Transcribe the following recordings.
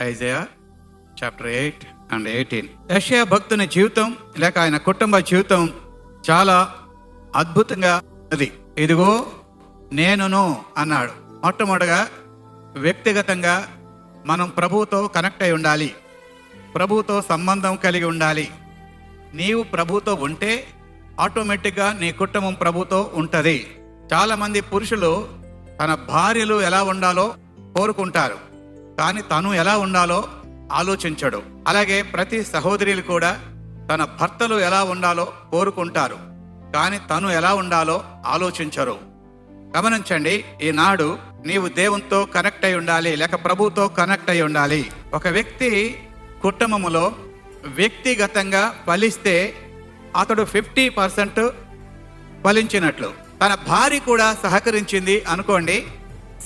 Isaiah chapter eight and eighteen యషయా భక్తుని జీవితం లేక ఆయన కుటుంబ జీవితం చాలా అద్భుతంగా అది ఇదిగో నేనును అన్నాడు. మొట్టమొదటిగా వ్యక్తిగతంగా మనం ప్రభువుతో కనెక్ట్ అయి ఉండాలి. ప్రభువుతో సంబంధం కలిగి ఉండాలి. నీవు ప్రభుతో ఉంటే ఆటోమేటిక్గా నీ కుటుంబం ప్రభుతో ఉంటుంది. చాలామంది పురుషులు తన భార్యలు ఎలా ఉండాలో కోరుకుంటారు. కానీ తను ఎలా ఉండాలో ఆలోచించడు. అలాగే ప్రతి సహోదరులు కూడా తన భర్తలు ఎలా ఉండాలో కోరుకుంటారు. కానీ తను ఎలా ఉండాలో ఆలోచించరు. గమనించండి ఈనాడు నీవు దేవునితో కనెక్ట్ అయి ఉండాలి లేక ప్రభుతో కనెక్ట్ అయి ఉండాలి. ఒక వ్యక్తి కుటుంబములో వ్యక్తిగతంగా ఫలిస్తే అతడు ఫిఫ్టీ పర్సెంట్ ఫలించినట్లు. తన భార్య కూడా సహకరించింది అనుకోండి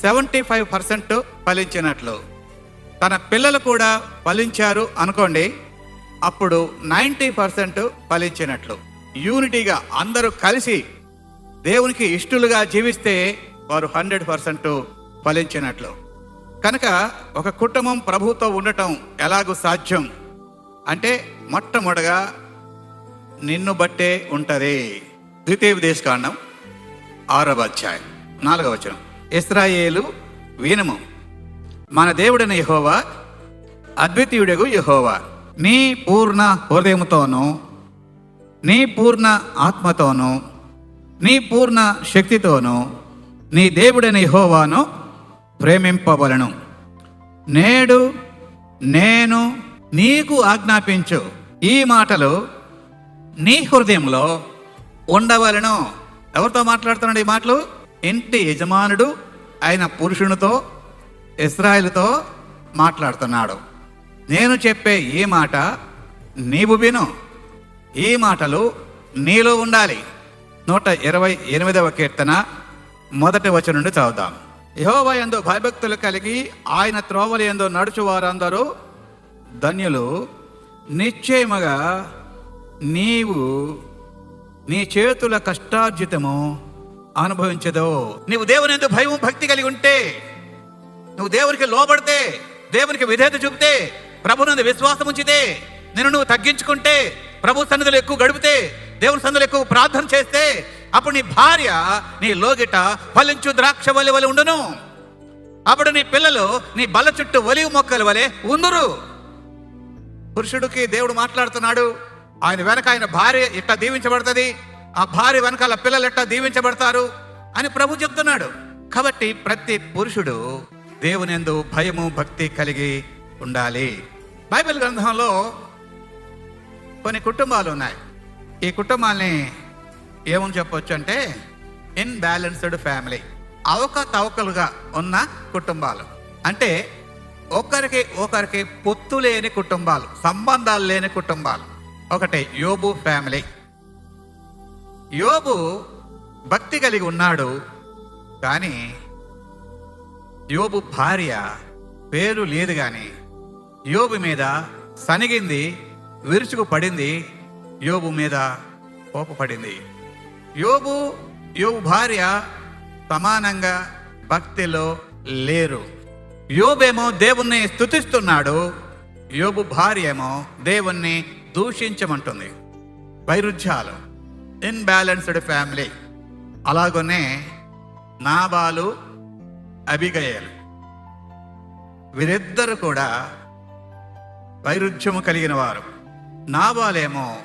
సెవెంటీ ఫైవ్ పర్సెంట్ ఫలించినట్లు. తన పిల్లలు కూడా ఫలించారు అనుకోండి అప్పుడు నైంటీ పర్సెంట్ ఫలించినట్లు. యూనిటీగా అందరూ కలిసి దేవునికి ఇష్టలుగా జీవిస్తే వారు హండ్రెడ్ పర్సెంట్ ఫలించినట్లు. కనుక ఒక కుటుంబం ప్రభుతో ఉండటం ఎలాగూ సాధ్యం? అంటే మొట్టమొదగా నిన్ను బట్టే ఉంటుంది. ద్వితీయ దేశకాండం ఆరవ అధ్యాయం నాలుగవ వచనం. ఇస్రాయేలు వీనము. మన దేవుడైన యహోవా అద్వితీయుడగు యహోవా. నీ పూర్ణ హృదయముతోనూ నీ పూర్ణ ఆత్మతోనూ నీ పూర్ణ శక్తితోనూ నీ దేవుడైన యహోవాను ప్రేమింపవలను. నేడు నేను నీకు ఆజ్ఞాపించు ఈ మాటలు నీ హృదయంలో ఉండవలను. ఎవరితో మాట్లాడుతున్నాడు ఈ మాటలు? ఇంటి యజమానుడు ఆయన పురుషునితో ఇస్రాయిల్తో మాట్లాడుతున్నాడు. నేను చెప్పే ఈ మాట నీవు విను. ఈ మాటలు నీలో ఉండాలి. నూట ఇరవై ఎనిమిదవ కీర్తన మొదటి వచనం నుండి చదువుదాం. యహోవ ఎందు భయభక్తులు కలిగి ఆయన త్రోవలు ఎందు నడుచు వారందరూ ధన్యులు. నిశ్చయముగా నీవు నీ చేతుల కష్టార్జితము అనుభవించదు నీవు దేవుని ఎందు భయం భక్తి కలిగి ఉంటే నువ్వు దేవునికి లోబడితే దేవునికి విధేయత చూపితే ప్రభునందు విశ్వాసం ఉంచితే నిన్ను నువ్వు తగ్గించుకుంటే ప్రభు సన్నిధిలో ఎక్కువ గడిపితే దేవుని సన్నిధిలో ఎక్కువ ప్రార్థన చేస్తే అప్పుడు నీ భార్య నీ లోగిట ఫలించు ద్రాక్ష వలి వలి ఉండును. అప్పుడు నీ పిల్లలు నీ బల్ల చుట్టూ ఒలివు మొక్కల వలె ఉందురు. పురుషుడికి దేవుడు మాట్లాడుతున్నాడు ఆయన వెనక ఆయన భార్య ఇట్లా దీవించబడుతుంది ఆ భార్య వెనకాల పిల్లలు ఎట్లా దీవించబడతారు అని ప్రభు చెప్తున్నాడు. కాబట్టి ప్రతి పురుషుడు దేవునిందు భయము భక్తి కలిగి ఉండాలి. బైబిల్ గ్రంథంలో కొన్ని కుటుంబాలు ఉన్నాయి. ఈ కుటుంబాల్ని ఏమని చెప్పొచ్చు అంటే ఇన్బ్యాలెన్స్డ్ ఫ్యామిలీ అవకతవకలుగా ఉన్న కుటుంబాలు. అంటే ఒకరికి ఒకరికి పొత్తు లేని కుటుంబాలు సంబంధాలు లేని కుటుంబాలు. ఒకటి యోబు ఫ్యామిలీ యోబు భక్తి కలిగి ఉన్నాడు కానీ యోబు భార్య పేరు లేదు కానీ యోబు మీద సనిగింది విరుచుకు పడింది యోబు మీద కోపపడింది. యోబు యోబు భార్య సమానంగా భక్తిలో లేరు. యోబేమో దేవుణ్ణి స్తుతిస్తున్నాడు యోబు భార్య ఏమో దేవుణ్ణి దూషించమంటుంది. వైరుధ్యాలు ఇన్బ్యాలెన్స్డ్ ఫ్యామిలీ అలాగనే నాబాలు అభిగయలు వీరిద్దరు కూడా వైరుధ్యము కలిగిన వారు. నాబాలేమో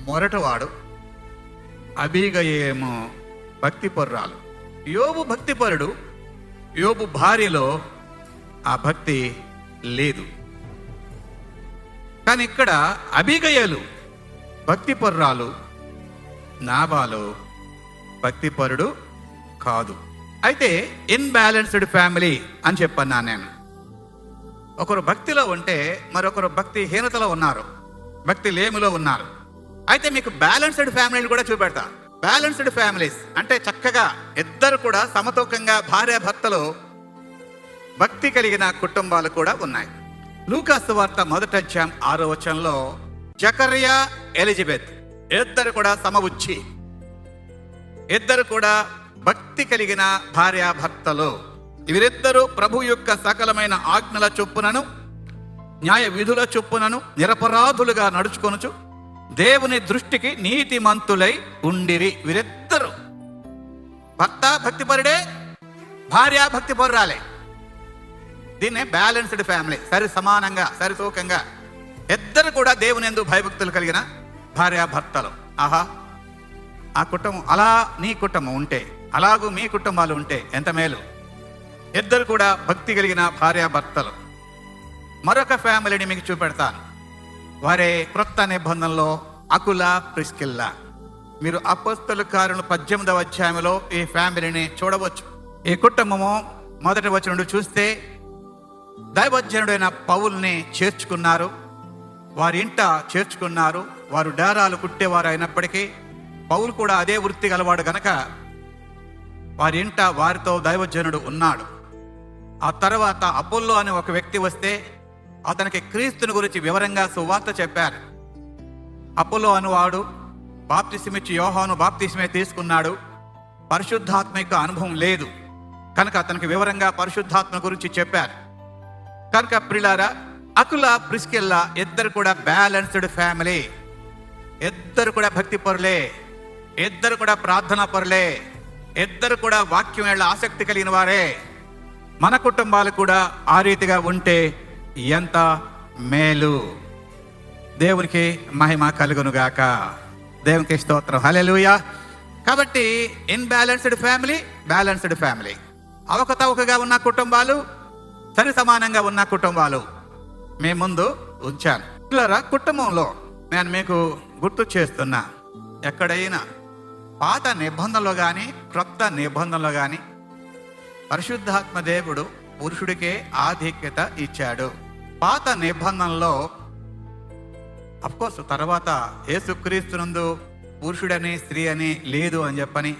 మొరటవాడు అభిగయేమో భక్తిపరురాలు. యోబు భక్తిపరుడు యోబు భార్యలో ఆ భక్తి లేదు. కానీ ఇక్కడ అభిగయలు భక్తి పొర్రాలు నాబాలు భక్తిపరుడు కాదు. అయితే ఇన్బ్యాలెన్స్డ్ ఫ్యామిలీ అని చెప్పన్నా నేను. ఒకరు భక్తిలో ఉంటే మరొకరు భక్తి హీనతలో ఉన్నారు. భక్తి లేమిలో ఉన్నారు. అయితే మీకు బ్యాలెన్స్డ్ ఫ్యామిలీని కూడా చూపెడతా. బ్యాలెన్స్డ్ ఫ్యామిలీస్ అంటే చక్కగా ఇద్దరు కూడా సమతూకంగా భార్య భర్తలు భక్తి కలిగిన కుటుంబాలు కూడా ఉన్నాయి. లూకాసు వార్త మొదట అధ్యాయం ఆరో వచనంలో జకరియా ఎలిజబెత్ ఇద్దరు కూడా సమబుచ్చి ఇద్దరు కూడా భక్తి కలిగిన భార్యాభర్తలు. వీరిద్దరూ ప్రభు యొక్క సకలమైన ఆజ్ఞల చొప్పునను న్యాయ విధుల చొప్పునను నిరపరాధులుగా నడుచుకొనుచు దేవుని దృష్టికి నీతిమంతులై ఉండిరి వీరిద్దరు. భర్త భక్తిపరుడే భార్య భక్తిపరురాలే దీన్నే బ్యాలెన్స్డ్ ఫ్యామిలీ సరి సమానంగా సరితూకంగా ఇద్దరు కూడా దేవుని ఎందు భయభక్తులు కలిగిన భార్యాభర్తలు. ఆహా ఆ కుటుంబం అలా నీ కుటుంబం ఉంటే అలాగూ మీ కుటుంబాలు ఉంటే ఎంత మేలు? ఇద్దరు కూడా భక్తి కలిగిన భార్యాభర్తలు మరొక ఫ్యామిలీని మీకు చూపెడతాను. వారే క్రొత్త నిబంధనలో అకుల ప్రిస్కిల్లా. మీరు అపస్తుల కారులు పద్దెనిమిదవ అధ్యాయంలో ఈ ఫ్యామిలీని చూడవచ్చు. ఈ కుటుంబము మొదటి వచ్చిన చూస్తే దైవజనుడైన పౌల్ని చేర్చుకున్నారు. వారి ఇంట చేర్చుకున్నారు. వారు డేరాలు కుట్టేవారు అయినప్పటికీ పౌలు కూడా అదే వృత్తి గలవాడు గనక వారి ఇంట వారితో దైవజనుడు ఉన్నాడు. ఆ తర్వాత అపోల్లో అనే ఒక వ్యక్తి వస్తే అతనికి క్రీస్తుని గురించి వివరంగా సువార్త చెప్పారు. అపోలో అనువాడు బాప్తిసమిచ్చి యోహాను బాప్తిసమే తీసుకున్నాడు. పరిశుద్ధాత్మిక అనుభవం లేదు. కనుక అతనికి వివరంగా పరిశుద్ధాత్మ గురించి చెప్పారు. కనుక ప్రిలారా అకుల ప్రిస్కిల్లా ఇద్దరు కూడా బ్యాలెన్స్డ్ ఫ్యామిలీ. ఇద్దరు కూడా భక్తి పరులే. ఇద్దరు కూడా ప్రార్థనా పరులే. ఇద్దరు కూడా వాక్యం వేళ ఆసక్తి కలిగిన వారే. మన కుటుంబాలు కూడా ఆ రీతిగా ఉంటే ఎంత మేలు. దేవునికి మహిమ కలుగునుగాక. దేవునికి స్తోత్రం. హలెలుయ కాబట్టి ఇన్బ్యాలెన్స్డ్ ఫ్యామిలీ బ్యాలెన్స్డ్ ఫ్యామిలీ. అవకతవకగా ఉన్న కుటుంబాలు సరి సమానంగా ఉన్న కుటుంబాలు మీ ముందు ఉంచాను. కుటుంబంలో నేను మీకు గుర్తు చేస్తున్నా. ఎక్కడైనా పాత నిబంధనలో కానీ క్రొత్త నిబంధనలో కానీ పరిశుద్ధాత్మ దేవుడు పురుషుడికే ఆధిక్యత ఇచ్చాడు. పాత నిబంధనలో అఫ్కోర్స్ తర్వాత ఏసుక్రీస్తునందు పురుషుడని స్త్రీ అని లేదు అని చెప్పని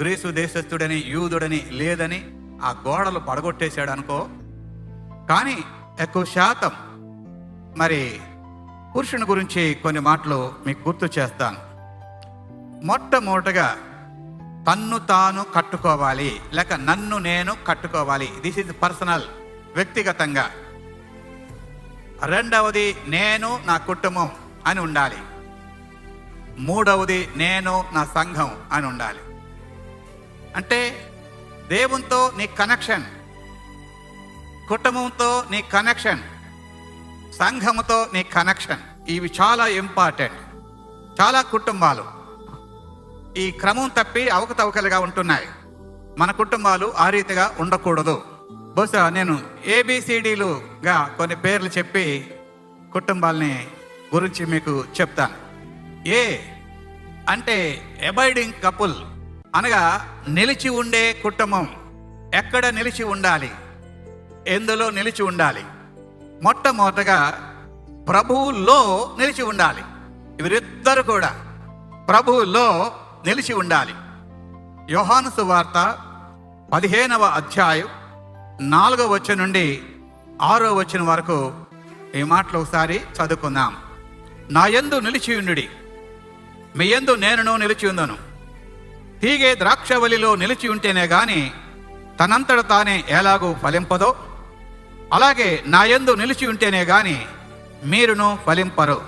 గ్రీసు దేశస్థుడని యూదుడని లేదని ఆ గోడలు పడగొట్టేశాడు అనుకో. కానీ ఎక్కువ శాతం మరి పురుషుని గురించి కొన్ని మాటలు మీకు గుర్తు చేస్తాను. మొట్టమొదటగా తన్ను తాను కట్టుకోవాలి లేక నన్ను నేను కట్టుకోవాలి. దిస్ ఇస్ పర్సనల్ వ్యక్తిగతంగా. రెండవది నేను నా కుటుంబం అని ఉండాలి. మూడవది నేను నా సంఘం అని ఉండాలి. అంటే దేవునితో నీ కనెక్షన్ కుటుంబంతో నీ కనెక్షన్ సంఘముతో నీ కనెక్షన్ ఇవి చాలా ఇంపార్టెంట్ చాలా కుటుంబాలు. ఈ క్రమం తప్పి అవకతవకలుగా ఉంటున్నాయి. మన కుటుంబాలు ఆ రీతిగా ఉండకూడదు. బహుశా నేను ఏబిసిడీలుగా కొన్ని పేర్లు చెప్పి కుటుంబాలని గురించి మీకు చెప్తాను. ఏ అంటే అబైడింగ్ కపుల్ అనగా నిలిచి ఉండే కుటుంబం. ఎక్కడ నిలిచి ఉండాలి? ఎందులో నిలిచి ఉండాలి? మొట్టమొదటగా ప్రభువులో నిలిచి ఉండాలి. వీరిద్దరు కూడా ప్రభువులో నిలిచి ఉండాలి. యోహాను సువార్త పదిహేనవ అధ్యాయం నాలుగవ వచ్చి నుండి ఆరో వచ్చిన వరకు ఈ మాటలు ఒకసారి చదువుకుందాం. నా యందు నిలిచి ఉండుడి. మీ యందు నేనును నిలిచి ఉందను తీగే ద్రాక్షవలిలో నిలిచి ఉంటేనే గాని తనంతట తానే ఎలాగూ ఫలింపదో అలాగే నా యందు నిలిచి ఉంటేనే గాని మీరును ఫలింపరు.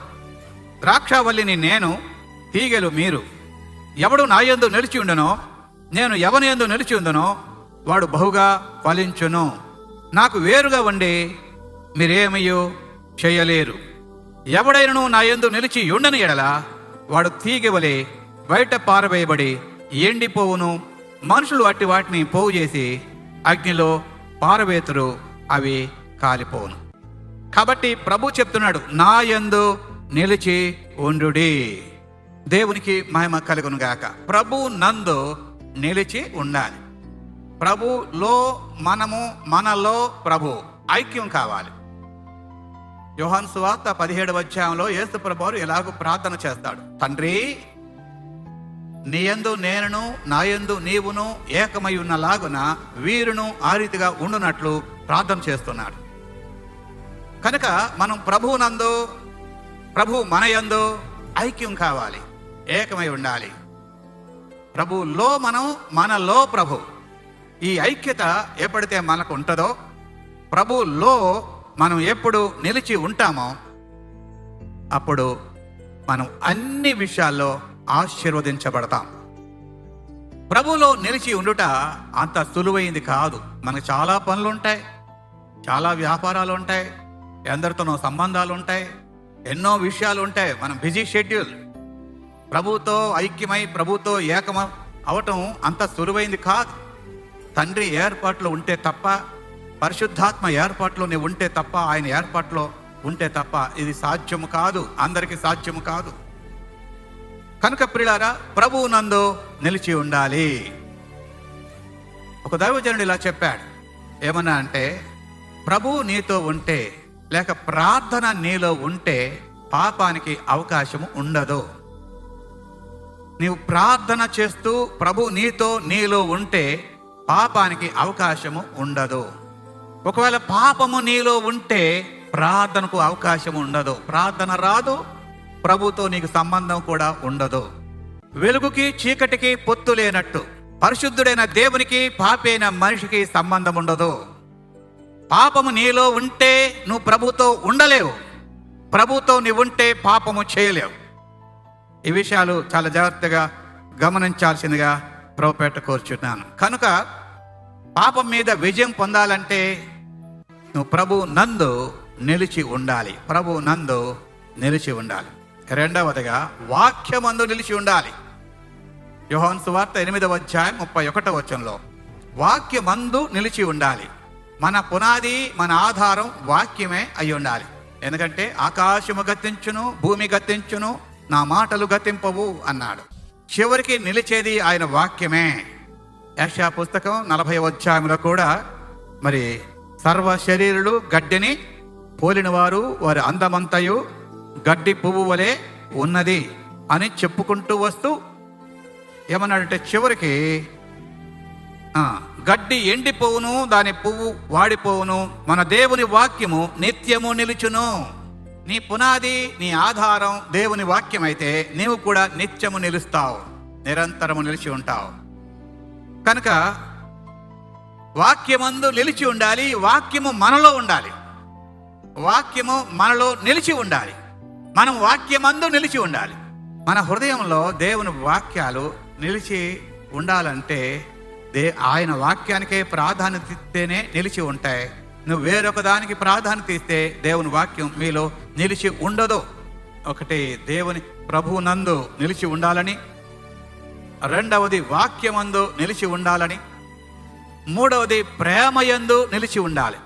ద్రాక్షవల్లిని నేను తీగెలు మీరు. ఎవడు నా యందు నిలిచి ఉండనో నేను ఎవని ఎందు నిలిచి ఉండనో వాడు బహుగా ఫలించును. నాకు వేరుగా ఉండి మీరేమయ్యో చేయలేరు. ఎవడైనను నా యందు నిలిచి ఉండని ఎడల వాడు తీగవలే బయట పారవేయబడి ఎండిపోవును. మనుషులు అట్టి వాటిని పోగు చేసి అగ్నిలో పారవేతురు అవి కాలిపోవును. కాబట్టి ప్రభు చెప్తున్నాడు నా యందు నిలిచి ఉండుడి. దేవునికి మహిమ కలుగును గాక. ప్రభు నందు నిలిచి ఉండాలి. ప్రభులో మనము మనలో ప్రభు ఐక్యం కావాలి. యోహాన్ సువార్త పదిహేడు అధ్యాయంలో యేసు ప్రభువారు ఎలాగో ప్రార్థన చేస్తాడు. తండ్రి నీయందు నేనును నాయందు నీవును ఏకమై ఉన్నలాగున వీరును ఆ రీతిగా ఉండునట్లు ప్రార్థన చేస్తున్నాడు. కనుక మనం ప్రభువునందు ప్రభు మనయందు ఐక్యం కావాలి. ఏకమై ఉండాలి. ప్రభువులో మనం మనలో ప్రభు. ఈ ఐక్యత ఎప్పుడైతే మనకు ఉంటుందో ప్రభువులో మనం ఎప్పుడు నిలిచి ఉంటామో అప్పుడు మనం అన్ని విషయాల్లో ఆశీర్వదించబడతాం. ప్రభులో నిలిచి ఉండుట అంత సులువైంది కాదు. మనకు చాలా పనులు ఉంటాయి చాలా వ్యాపారాలు ఉంటాయి ఎందరితోనో సంబంధాలు ఉంటాయి ఎన్నో విషయాలు ఉంటాయి. మనం బిజీ షెడ్యూల్ ప్రభుతో ఐక్యమై ప్రభుతో ఏకమ అవటం అంత సులువైంది కాదు. తండ్రి ఏర్పాట్లో ఉంటే తప్ప పరిశుద్ధాత్మ ఏర్పాట్లో నీవు ఉంటే తప్ప ఆయన ఏర్పాట్లో ఉంటే తప్ప ఇది సాధ్యము కాదు. అందరికీ సాధ్యము కాదు. కనుక ప్రిలారా ప్రభువు నందు నిలిచి ఉండాలి. ఒక దైవజనుడు ఇలా చెప్పాడు. ఏమన్నా అంటే ప్రభువు నీతో ఉంటే లేక ప్రార్థన నీలో ఉంటే పాపానికి అవకాశము ఉండదు. నీవు ప్రార్థన చేస్తూ ప్రభు నీతో నీలో ఉంటే పాపానికి అవకాశము ఉండదు. ఒకవేళ పాపము నీలో ఉంటే ప్రార్థనకు అవకాశం ఉండదు. ప్రార్థన రాదు ప్రభుతో నీకు సంబంధం కూడా ఉండదు. వెలుగుకి చీకటికి పొత్తు లేనట్టు పరిశుద్ధుడైన దేవునికి పాపైన మనిషికి సంబంధం ఉండదు. పాపము నీలో ఉంటే నువ్వు ప్రభుతో ఉండలేవు. ప్రభుతో నీవు ఉంటే పాపము చేయలేవు. ఈ విషయాలు చాలా జాగ్రత్తగా గమనించాల్సిందిగా ప్రభుపేట కోరుచున్నాను. కనుక పాపం మీద విజయం పొందాలంటే నువ్వు ప్రభు నందు నిలిచి ఉండాలి. ప్రభు నందు నిలిచి ఉండాలి. రెండవదిగా వాక్యమందు నిలిచి ఉండాలి. యోహాన్ సువార్త ఎనిమిదవ అధ్యాయం ముప్పై ఒకటవ వచనంలో వాక్యమందు నిలిచి ఉండాలి. మన పునాది మన ఆధారం వాక్యమే అయి ఉండాలి. ఎందుకంటే ఆకాశము గతించును భూమి గతించును నా మాటలు గతింపవు అన్నాడు. చివరికి నిలిచేది ఆయన వాక్యమే. యశా పుస్తకం నలభై అధ్యాయంలో కూడా మరి సర్వ శరీరులు గడ్డిని పోలినవారు వారి అందమంతయు గడ్డి పువ్వు వలె ఉన్నది అని చెప్పుకుంటూ వస్తూ ఏమన్నాడంటే చివరికి గడ్డి ఎండిపోవును దాని పువ్వు వాడిపోవును మన దేవుని వాక్యము నిత్యము నిలుచును. నీ పునాది నీ ఆధారం దేవుని వాక్యం అయితే నీవు కూడా నిత్యము నిలుస్తావు. నిరంతరము నిలిచి ఉంటావు. కనుక వాక్యమందు నిలిచి ఉండాలి వాక్యము మనలో ఉండాలి. వాక్యము మనలో నిలిచి ఉండాలి. మనం వాక్యమందు నిలిచి ఉండాలి. మన హృదయంలో దేవుని వాక్యాలు నిలిచి ఉండాలంటే దే ఆయన వాక్యానికే ప్రాధాన్యత ఇస్తేనే నిలిచి ఉంటాయి. నువ్వు వేరొక దానికి ప్రాధాన్యత ఇస్తే దేవుని వాక్యం మీలో నిలిచి ఉండదు. ఒకటి దేవుని ప్రభువు నందు నిలిచి ఉండాలని రెండవది వాక్యమందు నిలిచి ఉండాలని మూడవది ప్రేమయందు నిలిచి ఉండాలి.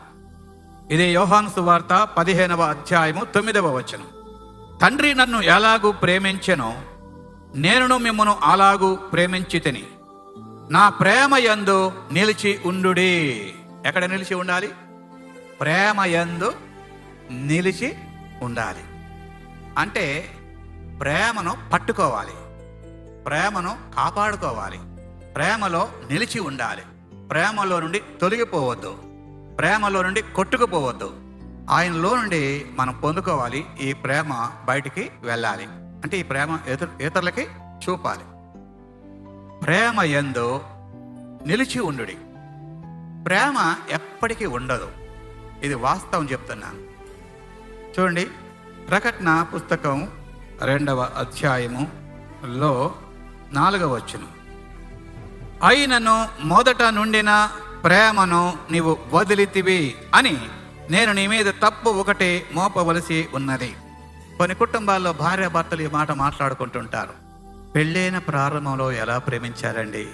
ఇది యోహాను సువార్త పదిహేనవ అధ్యాయము తొమ్మిదవ వచనం. తండ్రి నన్ను ఎలాగూ ప్రేమించెనో నేనును మిమ్మను అలాగూ ప్రేమించి తిని నా ప్రేమ యందు నిలిచి ఉండుడి. ఎక్కడ నిలిచి ఉండాలి? ప్రేమ యందు నిలిచి ఉండాలి. అంటే ప్రేమను పట్టుకోవాలి. ప్రేమను కాపాడుకోవాలి. ప్రేమలో నిలిచి ఉండాలి. ప్రేమలో నుండి తొలగిపోవద్దు. ప్రేమలో నుండి కొట్టుకుపోవద్దు. ఆయనలో నుండి మనం పొందుకోవాలి ఈ ప్రేమ బయటికి వెళ్ళాలి. అంటే ఈ ప్రేమ ఇతరు ఇతరులకి చూపాలి. ప్రేమ ఎందు నిలిచి ఉండుడి. ప్రేమ ఎప్పటికీ ఉండదు. ఇది వాస్తవం చెప్తున్నాను. చూడండి ప్రకటన పుస్తకం రెండవ అధ్యాయములో నాలుగవ వచ్చును అయినను మొదట నుండిన ప్రేమను నీవు వదిలితివి అని నేను నీ మీద తప్పు ఒకటి మోపవలసి ఉన్నది. కొన్ని కుటుంబాల్లో భార్యాభర్తలు ఈ మాట మాట్లాడుకుంటుంటారు. పెళ్ళైన ప్రారంభంలో ఎలా ప్రేమించారండి?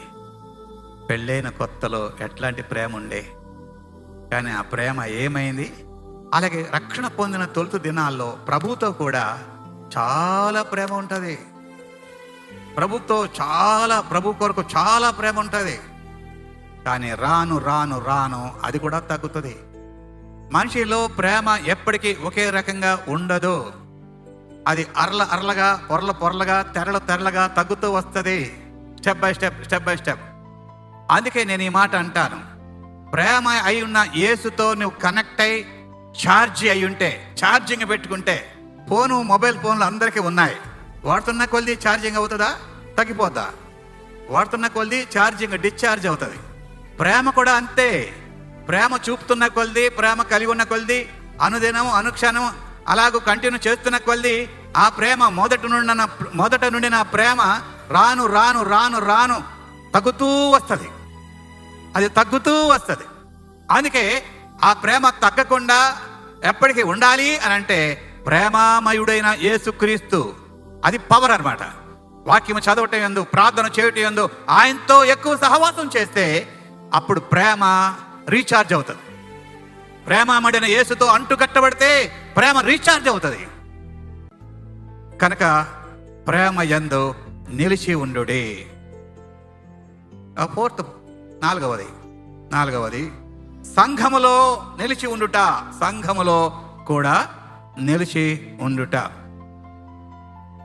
పెళ్ళైన కొత్తలో ఎట్లాంటి ప్రేమ ఉండే? కానీ ఆ ప్రేమ ఏమైంది? అలాగే రక్షణ పొందిన తొలుత దినాల్లో ప్రభుతో కూడా చాలా ప్రేమ ఉంటుంది. ప్రభుతో చాలా ప్రభు కొరకు చాలా ప్రేమ ఉంటుంది. కానీ రాను రాను రాను అది కూడా తగ్గుతుంది. మనిషిలో ప్రేమ ఎప్పటికీ ఒకే రకంగా ఉండదు. అది అరల అరలగా పొరల పొరలుగా తెరల తెరలుగా తగ్గుతూ వస్తుంది. Step by step step by step అందుకే నేను ఈ మాట అంటాను. ప్రేమ అయి ఉన్న యేసుతో నువ్వు కనెక్ట్ అయి ఛార్జ్ అయి ఉంటే ఛార్జింగ్ పెట్టుకుంటే ఫోను మొబైల్ ఫోన్లు అందరికీ ఉన్నాయి. వాడుతున్న కొలిది ఛార్జింగ్ అవుతుందా? తగ్గిపోద్దా? వాడుతున్న కొలిది ఛార్జింగ్ డిశ్చార్జ్ అవుతుంది. ప్రేమ కూడా అంతే. ప్రేమ చూపుతున్న కొలిది ప్రేమ కలిగి ఉన్న కొలిది అనుదినం అనుక్షణం అలాగూ కంటిన్యూ చేస్తున్న కొలిది ఆ ప్రేమ మొదటి నుండి మొదట నుండి నా ప్రేమ రాను రాను రాను రాను తగ్గుతూ వస్తుంది. అది తగ్గుతూ వస్తుంది. అందుకే ఆ ప్రేమ తగ్గకుండా ఎప్పటికీ ఉండాలి అని అంటే ప్రేమామయుడైన యేసుక్రీస్తు. అది పవర్ అనమాట వాక్యం చదవటం ఎందు ప్రార్థన చేయటం ఎందు ఆయనతో ఎక్కువ సహవాసం చేస్తే అప్పుడు ప్రేమ రీఛార్జ్ అవుతుంది. ప్రేమమడిన యేసుతో అంటు కట్టబడితే ప్రేమ రీఛార్జ్ అవుతుంది. కనుక ప్రేమ యందు నిలిచి ఉండు ఫోర్త్ నాలుగవది. నాలుగవది సంఘములో నిలిచి ఉండుట. సంఘములో కూడా నిలిచి ఉండుట.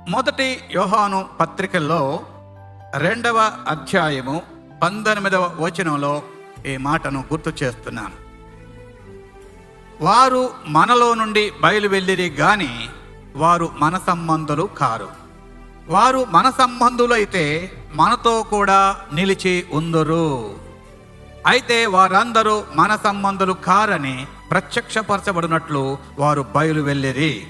మొదటి యోహాను పత్రికల్లో రెండవ అధ్యాయము పంతొమ్మిదవ వచనంలో ఈ మాటను గుర్తు చేస్తున్నాను. వారు మనలో నుండి బయలువెళ్ళిరి గాని వారు మన సంబంధులు కారు. వారు మన సంబంధులైతే మనతో కూడా నిలిచి ఉందరు. అయితే వారందరూ మన సంబంధులు కారని ప్రత్యక్షపరచబడినట్లు వారు బయలు వెళ్ళిరి.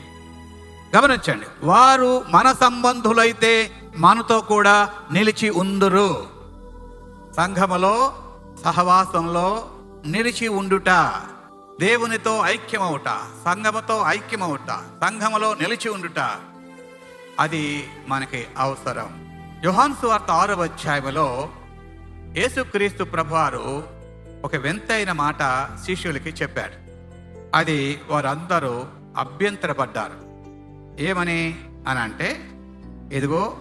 గమనించండి వారు మన సంబంధులైతే మనతో కూడా నిలిచి ఉందురు. సంఘములో సహవాసంలో నిలిచి ఉండుట దేవునితో ఐక్యమవుట సంఘముతో ఐక్యమవుట సంఘములో నిలిచి ఉండుట అది మనకి అవసరం. యోహాన్ వార్త ఆరవ అధ్యాయములో యేసుక్రీస్తు ప్రభువారు ఒక వింతైన మాట శిష్యులకి చెప్పాడు అది వారందరూ అభ్యంతరపడ్డారు. ఏమని అని అంటే ఇదిగో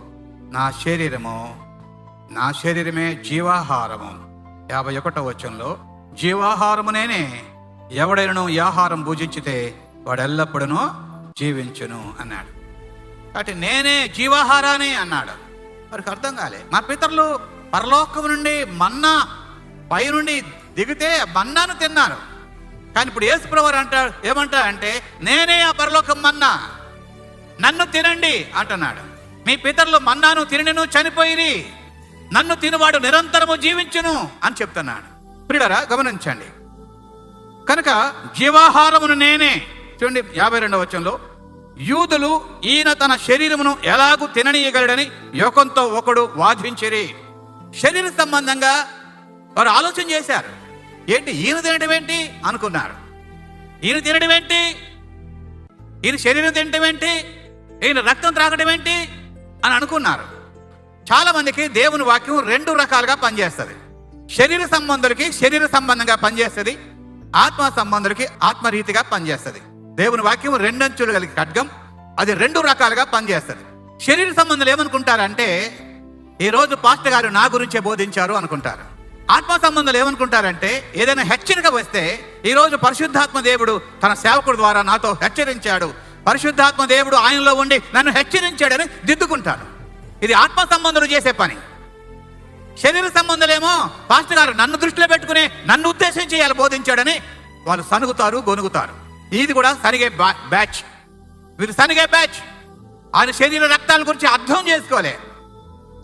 నా శరీరము నా శరీరమే జీవాహారము. యాభై ఒకటో వచనంలో జీవాహారము నేనే ఎవడైనను ఈ ఆహారం భుజించితే వాడు ఎల్లప్పుడూ జీవించును అన్నాడు. కాబట్టి నేనే జీవాహారాన్ని అన్నాడు. వారికి అర్థం కాలే. మా పితరులు పరలోకం నుండి మన్నా పై నుండి దిగితే మన్నాను తిన్నారు కానీ ఇప్పుడు యేసుప్రవారు అంటాడు ఏమంటాడంటే నేనే ఆ పరలోకం మన్నా నన్ను తినండి అంటున్నాడు. మీ పితరులు మన్నాను తినను చనిపోయిరి నన్ను తినువాడు నిరంతరము జీవించును అని చెప్తున్నాడు. ప్రియులరా గమనించండి. కనుక జీవాహారమును నేనే చూడండి యాభై రెండవ వచనంలో యూదులు ఈయన తన శరీరమును ఎలాగూ తిననీయగలడని యోకంతో ఒకడు వాదించిరి. శరీర సంబంధంగా వారు ఆలోచన చేశారు. ఏంటి? ఈయన తినడం ఏంటి? అనుకున్నారు. ఈయన తినడం ఏంటి? ఈయన శరీరం తినడం ఏంటి? ఈయన రక్తం త్రాగడం ఏంటి? అని అనుకున్నారు. చాలా మందికి దేవుని వాక్యం రెండు రకాలుగా పనిచేస్తుంది. శరీర సంబంధులకి శరీర సంబంధంగా పనిచేస్తుంది. ఆత్మ సంబంధులకి ఆత్మరీతిగా పనిచేస్తుంది. దేవుని వాక్యం రెండంచులు కలిగి ఖడ్గం. అది రెండు రకాలుగా పనిచేస్తుంది. శరీర సంబంధాలు ఏమనుకుంటారంటే ఈరోజు పాస్టర్ గారు నా గురించే బోధించారు అనుకుంటారు. ఆత్మ సంబంధాలు ఏమనుకుంటారంటే ఏదైనా హెచ్చరిక వస్తే ఈరోజు పరిశుద్ధాత్మ దేవుడు తన సేవకుడు ద్వారా నాతో హెచ్చరించాడు. పరిశుద్ధాత్మ దేవుడు ఆయనలో ఉండి నన్ను హెచ్చరించాడని దిద్దుకుంటారు ఇది ఆత్మ సంబంధులు చేసే పని. శరీర సంబంధాలేమో పాస్టర్ గారు నన్ను దృష్టిలో పెట్టుకుని నన్ను ఉద్దేశం చేయాలి బోధించాడని వాళ్ళు సనుగుతారు గొనుగుతారు. ఇది కూడా సనిగే బ్యాచ్. వీరు సనిగే బ్యాచ్. ఆయన శరీర రక్తాల గురించి అర్థం చేసుకోలే.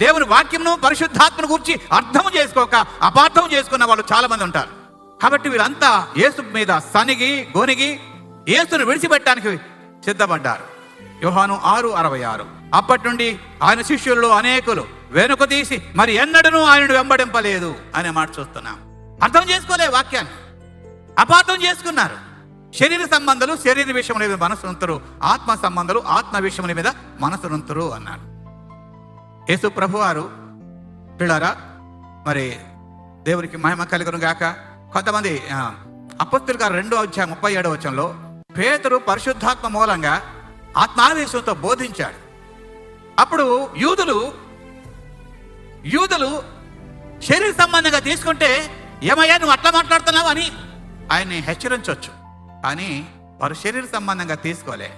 దేవుని వాక్యంను పరిశుద్ధాత్మను గురించి అర్థం చేసుకోక అపార్థం చేసుకున్న వాళ్ళు చాలా మంది ఉంటారు. కాబట్టి వీరంతా యేసు మీద సనిగి గొనిగి యేసును విడిచిపెట్టడానికి సిద్ధపడ్డారు. యోహాను ఆరు అరవై ఆరు. అప్పటి నుండి ఆయన శిష్యులలో అనేకులు వెనుక తీసి మరి ఎన్నడూ ఆయనను వెంబడింపలేదు అనే మాట చూస్తున్నాం. అర్థం చేసుకోలే వాక్యాన్ని. అపార్థం చేసుకున్నారు. శరీర సంబంధాలు శరీర విషయముల మీద మనసు ఆత్మ సంబంధాలు ఆత్మ విషయముల మీద మనసు అన్నారు. అన్నారు యేసు ప్రభువారు పిల్లరా మరి దేవునికి మహిమ కలుగును గాక. కొంతమంది అపస్తులు గారు రెండో అధ్యాయం ముప్పై ఏడో వచ్చంలో పేతురు పరిశుద్ధాత్మ మూలంగా ఆత్మావేశంతో బోధించాడు. అప్పుడు యూదులు యూదులు శరీర సంబంధంగా తీసుకుంటే ఏమయ్యా నువ్వు అట్లా మాట్లాడుతున్నావు అని ఆయన్ని హెచ్చరించవచ్చు కానీ వారు శరీర సంబంధంగా తీసుకోలే.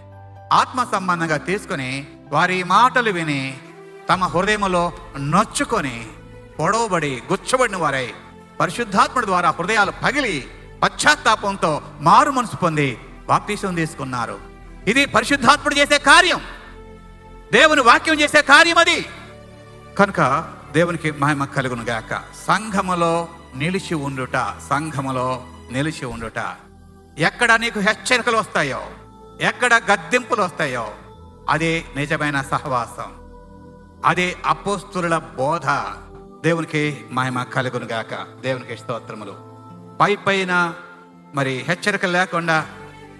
ఆత్మ సంబంధంగా తీసుకొని వారి మాటలు విని తమ హృదయములో నొచ్చుకొని పొడవబడి గుచ్చబడిన వారై పరిశుద్ధాత్ముడి ద్వారా హృదయాలు పగిలి పశ్చాత్తాపంతో మారు మనసు పొంది బాప్తీసం తీసుకున్నారు. ఇది పరిశుద్ధాత్ముడు చేసే కార్యం. దేవుని వాక్యం చేసే కార్యం అది. కనుక దేవునికి మహిమ కలుగును గాక. సంఘములో నిలిచి ఉండుట సంఘములో నిలిచి ఉండుట. ఎక్కడ నీకు హెచ్చరికలు వస్తాయో ఎక్కడ గద్దెంపులు వస్తాయో అదే నిజమైన సహవాసం. అదే అపోస్తుల బోధ. దేవునికి మహిమ కలుగును గాక. దేవునికి స్తోత్రములు. పై పైన మరి హెచ్చరిక లేకుండా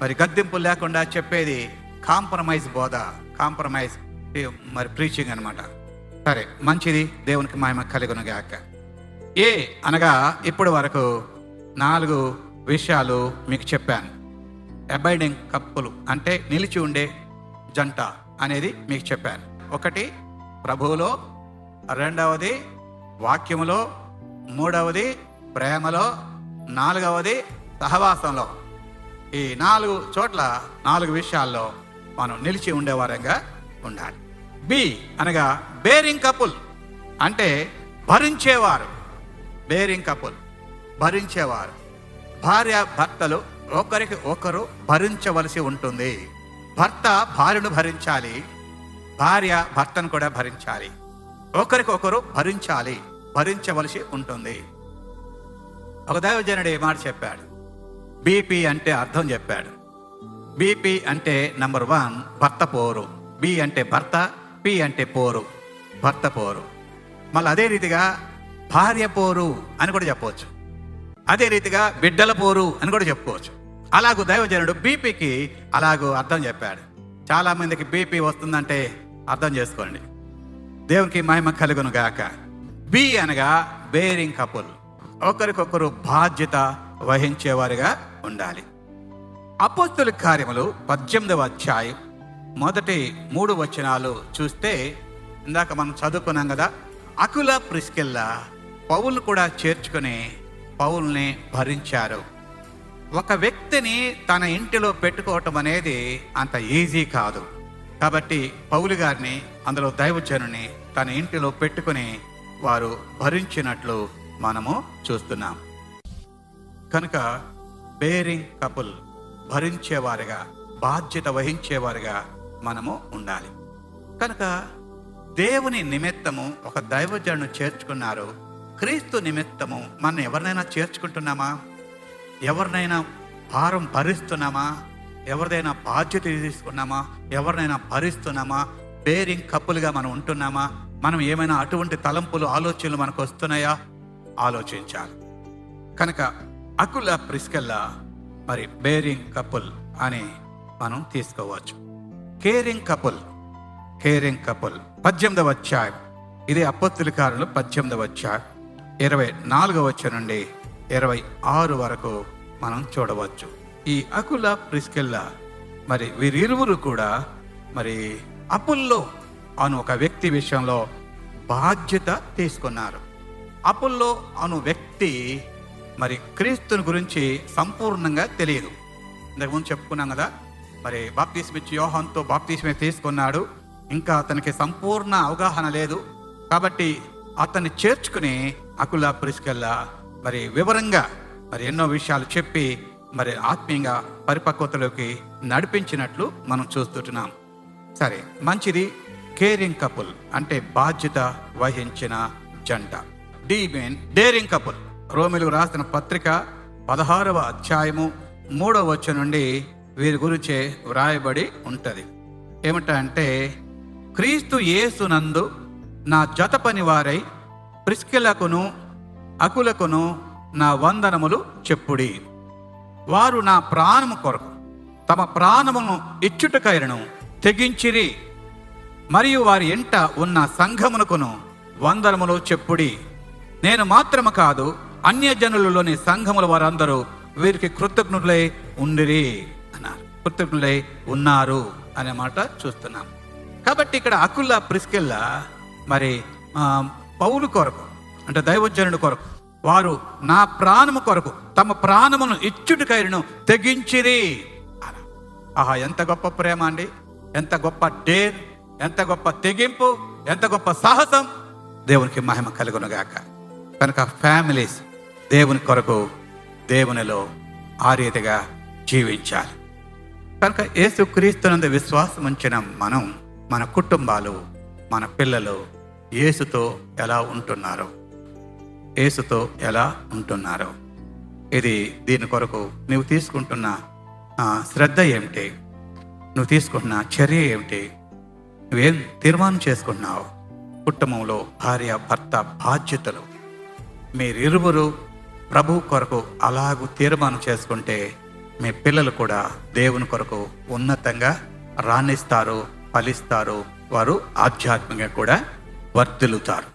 మరి గద్దెంపులు లేకుండా చెప్పేది కాంప్రమైజ్ బోధ. కాంప్రమైజ్ మరి ప్రీచింగ్ అనమాట సరే మంచిది. దేవునికి మహిమ కలుగును గాక. ఏ అనగా ఇప్పటి వరకు నాలుగు విషయాలు మీకు చెప్పాను. అబైడింగ్ కప్పులు అంటే నిలిచి ఉండే జంట అనేది మీకు చెప్పాను. ఒకటి ప్రభువులో రెండవది వాక్యములో మూడవది ప్రేమలో నాలుగవది సహవాసంలో. ఈ నాలుగు చోట్ల నాలుగు విషయాల్లో మనం నిలిచి ఉండేవారంగా ఉండాలి. బి అనగా బేరింగ్ కపుల్ అంటే భరించేవారు. Bearing couple భరించేవారు. భార్య భర్తలు ఒకరికి ఒకరు భరించవలసి ఉంటుంది. భర్త భార్యను భరించాలి భార్య భర్తను కూడా భరించాలి. ఒకరికొకరు భరించాలి. భరించవలసి ఉంటుంది. ఒక దైవజనుడు ఏ మాట చెప్పాడు. బీపీ అంటే అర్థం చెప్పాడు. బీపీ అంటే నంబర్ వన్ భర్త పోరు. బి అంటే భర్త పి అంటే పోరు. భర్త పోరు. మళ్ళీ అదే రీతిగా భార్య పోరు అని కూడా చెప్పవచ్చు. అదే రీతిగా బిడ్డల పోరు అని కూడా చెప్పుకోవచ్చు. అలాగూ దైవజనుడు బీపీకి అలాగూ అర్థం చెప్పాడు. చాలామందికి బీపీ వస్తుందంటే అర్థం చేసుకోండి. దేవునికి మహిమ కలుగును గాక. బి అనగా బేరింగ్ కపుల్ ఒకరికొకరు బాధ్యత వహించేవారుగా ఉండాలి. అపోస్తుల కార్యములు పద్దెనిమిదవ అధ్యాయం మొదటి మూడు వచనాలు చూస్తే ఇందాక మనం చదువుకున్నాం కదా అకుల ప్రిస్కెల్లా పౌలు కూడా చేర్చుకుని పౌల్ని భరించారు. ఒక వ్యక్తిని తన ఇంటిలో పెట్టుకోవటం అనేది అంత ఈజీ కాదు. కాబట్టి పౌలు గారిని అందులో దైవజనుని తన ఇంటిలో పెట్టుకుని వారు భరించినట్లు మనము చూస్తున్నాం. కనుక బేరింగ్ కపుల్ భరించేవారుగా బాధ్యత వహించేవారుగా మనము ఉండాలి. కనుక దేవుని నిమిత్తము ఒక దైవజనుడు చేర్చుకున్నారు. క్రీస్తు నిమిత్తము మనం ఎవరినైనా చేర్చుకుంటున్నామా? ఎవరినైనా భారం భరిస్తున్నామా? ఎవరిదైనా బాధ్యత తీసుకున్నామా? ఎవరినైనా భరిస్తున్నామా? బేరింగ్ కప్పులుగా మనం ఉంటున్నామా? మనం ఏమైనా అటువంటి తలంపులు ఆలోచనలు మనకు వస్తున్నాయా? ఆలోచించాలి. కనుక అకుల ప్రిస్కెల్లా మరి బేరింగ్ కపుల్ అని మనం తీసుకోవచ్చు. కేరింగ్ కపుల్ కేరింగ్ కపుల్ పద్దెనిమిదవ అధ్యాయం. ఇది అప్పత్తుల కారులు పద్దెనిమిదవ అధ్యాయం. ఇరవై నాలుగవ వచ్చ నుండి ఇరవై ఆరు వరకు మనం చూడవచ్చు. ఈ అకుల ప్రిస్కెల్లా. మరి వీరిరువురు కూడా మరి అపుల్లో అను ఒక వ్యక్తి విషయంలో బాధ్యత తీసుకున్నారు. అపుల్లో అను వ్యక్తి మరి క్రీస్తుని గురించి సంపూర్ణంగా తెలియదు. ఇంతకుముందు చెప్పుకున్నాం కదా మరి బాప్తీసం ఇచ్చి యోహాన్తో బాప్తీసమే తీసుకున్నాడు. ఇంకా అతనికి సంపూర్ణ అవగాహన లేదు. కాబట్టి అతన్ని చేర్చుకుని అకుల ప్రిస్కెల్లా మరి వివరంగా మరి ఎన్నో విషయాలు చెప్పి మరి ఆత్మీయంగా పరిపక్వతలోకి నడిపించినట్లు మనం చూస్తుంటున్నాం. సరే మంచిది కేరింగ్ కపుల్ అంటే బాధ్యత వహించిన జంట. డి మెయిన్ డేరింగ్ కపుల్ రోమిలు రాసిన పత్రిక పదహారవ అధ్యాయము మూడవ వచ్చ నుండి వీరి గురించే వ్రాయబడి ఉంటుంది. ఏమిటంటే క్రీస్తు యేసునందు నా జత పని వారై ప్రిస్కిలకును అకులకును నా వందనములు చెప్పుడి. వారు నా ప్రాణము కొరకు తమ ప్రాణమును ఇచ్చుటకైనను తెగించిరి. మరియు వారి ఎంట ఉన్న సంఘమునకును వందరములో చెప్పుడి. నేను మాత్రము కాదు అన్యజనులలోని సంఘముల వారందరూ వీరికి కృతజ్ఞులై ఉండిరి అన్నారు. కృతజ్ఞులై ఉన్నారు అనే మాట చూస్తున్నాం. కాబట్టి ఇక్కడ అకుల్లా ప్రిస్కెల్లా మరి పౌలు కొరకు అంటే దైవజనుడి కొరకు వారు నా ప్రాణము కొరకు తమ ప్రాణమును ఇచ్చుటికైనను తెగించిరి అలా. ఆహా ఎంత గొప్ప ప్రేమ అండి. ఎంత గొప్ప డేర్ ఎంత గొప్ప తెగింపు ఎంత గొప్ప సాహసం. దేవునికి మహిమ కలుగునుగాక. కనుక ఫ్యామిలీస్ దేవుని కొరకు దేవునిలో ఆ రీతిగా జీవించాలి. కనుక యేసు క్రీస్తునందు విశ్వాసం ఉంచిన మనం మన కుటుంబాలు మన పిల్లలు యేసుతో ఎలా ఉంటున్నారు యేసుతో ఎలా ఉంటున్నారో. ఇది దీని కొరకు నువ్వు తీసుకుంటున్న శ్రద్ధ ఏమిటి? నువ్వు తీసుకుంటున్న చర్య ఏమిటి? నువ్వేం తీర్మానం చేసుకుంటున్నావు? కుటుంబంలో భార్య భర్త బాధ్యతలు. మీరిరువురు ప్రభు కొరకు అలాగూ తీర్మానం చేసుకుంటే మీ పిల్లలు కూడా దేవుని కొరకు ఉన్నతంగా రాణిస్తారు ఫలిస్తారు. వారు ఆధ్యాత్మికంగా కూడా వర్ధిల్లుతారు.